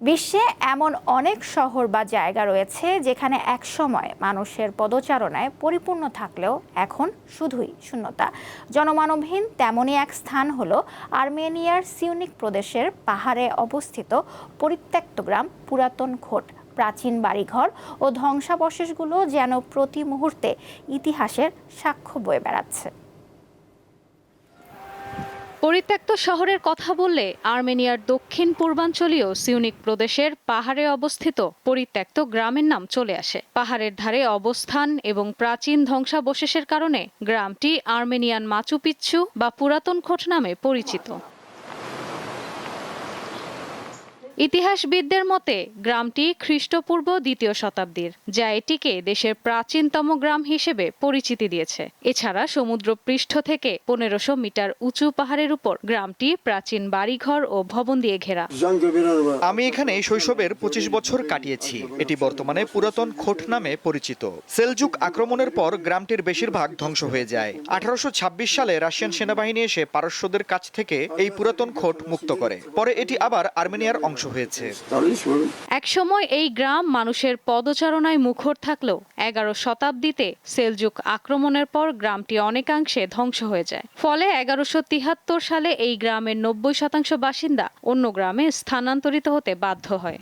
বিশ্বে এমন অনেক শহর বা জায়গা রয়েছে যেখানে একসময় মানুষের পদচারণায় পরিপূর্ণ থাকলেও এখন শুধুই শূন্যতা। জনমানবহীন তেমনই এক স্থান হলো আর্মেনিয়ার সিউনিক প্রদেশের পাহাড়ে অবস্থিত পরিত্যক্ত গ্রাম পুরাতন খোট প্রাচীন বাড়িঘর ও ধ্বংসাবশেষগুলো যেন প্রতি মুহূর্তে ইতিহাসের সাক্ষ্য বয়ে বেড়াচ্ছে। পরিত্যক্ত শহরের কথা বললে আর্মেনিয়ার দক্ষিণ পূর্বাঞ্চলীয় সিউনিক প্রদেশের পাহাড়ে অবস্থিত পরিত্যক্ত গ্রামের নাম চলে আসে। পাহাড়ের ধারে অবস্থান এবং প্রাচীন ধ্বংসাবশেষের কারণে গ্রামটি আর্মেনিয়ান মাচুপিচ্ছু বা পুরাতন খোট নামে পরিচিত। ইতিহাসবিদদের মতে, গ্রামটি খ্রিস্টপূর্ব দ্বিতীয় শতাব্দীর, যা এটিকে দেশের প্রাচীনতম গ্রাম হিসেবে পরিচিতি দিয়েছে। এছাড়া সমুদ্র পৃষ্ঠ থেকে পনেরোশো মিটার উঁচু পাহাড়ের উপর গ্রামটি প্রাচীন বাড়িঘর ও ভবন দিয়ে ঘেরা। আমি এখানে শৈশবের পঁচিশ বছর কাটিয়েছি। এটি বর্তমানে পুরাতন খোট নামে পরিচিত। সেলজুক আক্রমণের পর গ্রামটির বেশিরভাগ ধ্বংস হয়ে যায়। আঠারোশো ছাব্বিশ সালে রাশিয়ান সেনাবাহিনী এসে পারস্যদের কাছ থেকে এই পুরাতন খোট মুক্ত করে। পরে এটি আবার আর্মেনিয়ার অংশ হয়েছে। একসময় এই গ্রাম মানুষের পদচারণায় মুখর থাকলেও এগারো শতাব্দীতে সেলজুক আক্রমণের পর গ্রামটি অনেকাংশে ধ্বংস হয়ে যায়। ফলে এগারোশো তিহাত্তর সালে এই গ্রামের নব্বই শতাংশ বাসিন্দা অন্য গ্রামে স্থানান্তরিত হতে বাধ্য হয়।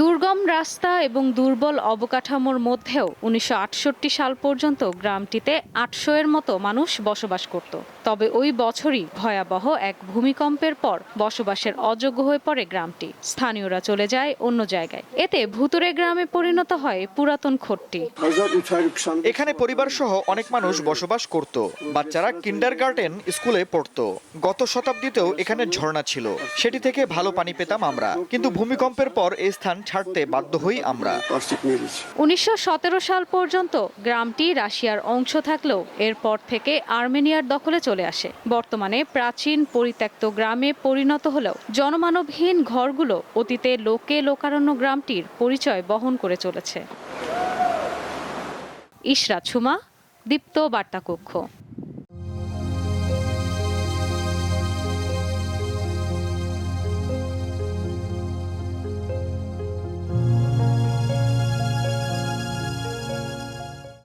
দুর্গম রাস্তা এবং দুর্বল অবকাঠামোর মধ্যেও উনিশশো আটষট্টি সাল পর্যন্ত গ্রামটিতে আটশো এর মতো মানুষ বসবাস করত। তবে ওই বছরই ভয়াবহ এক ভূমিকম্পের পর বসবাসের অযোগ্য হয়ে পড়ে গ্রামটি। স্থানীয়রা চলে যায় অন্য জায়গায়। এতে ভুতুরে গ্রামে পরিণত হয় পুরাতন খটটি। এখানে পরিবার সহ অনেক মানুষ বসবাস করত। বাচ্চারা কিন্ডার গার্ডেন স্কুলে পড়তো। গত শতাব্দীতেও এখানে ঝর্ণা ছিল। সেটি থেকে ভালো পানি পেতাম আমরা। কিন্তু ভূমিকম্পের পর এই স্থান ছাড়তে বাধ্য হই আমরা। উনিশশো সতেরো সাল পর্যন্ত গ্রামটি রাশিয়ার অংশ থাকলেও এরপর থেকে আর্মেনিয়ার দখলে চলে আসে। বর্তমানে প্রাচীন পরিত্যক্ত গ্রামে পরিণত হলেও জনমানবহীন ঘরগুলো অতীতে লোকে লোকারণ্য গ্রামটির পরিচয় বহন করে চলেছে। ইশরাত সুমা, দীপ্ত বার্তা কক্ষ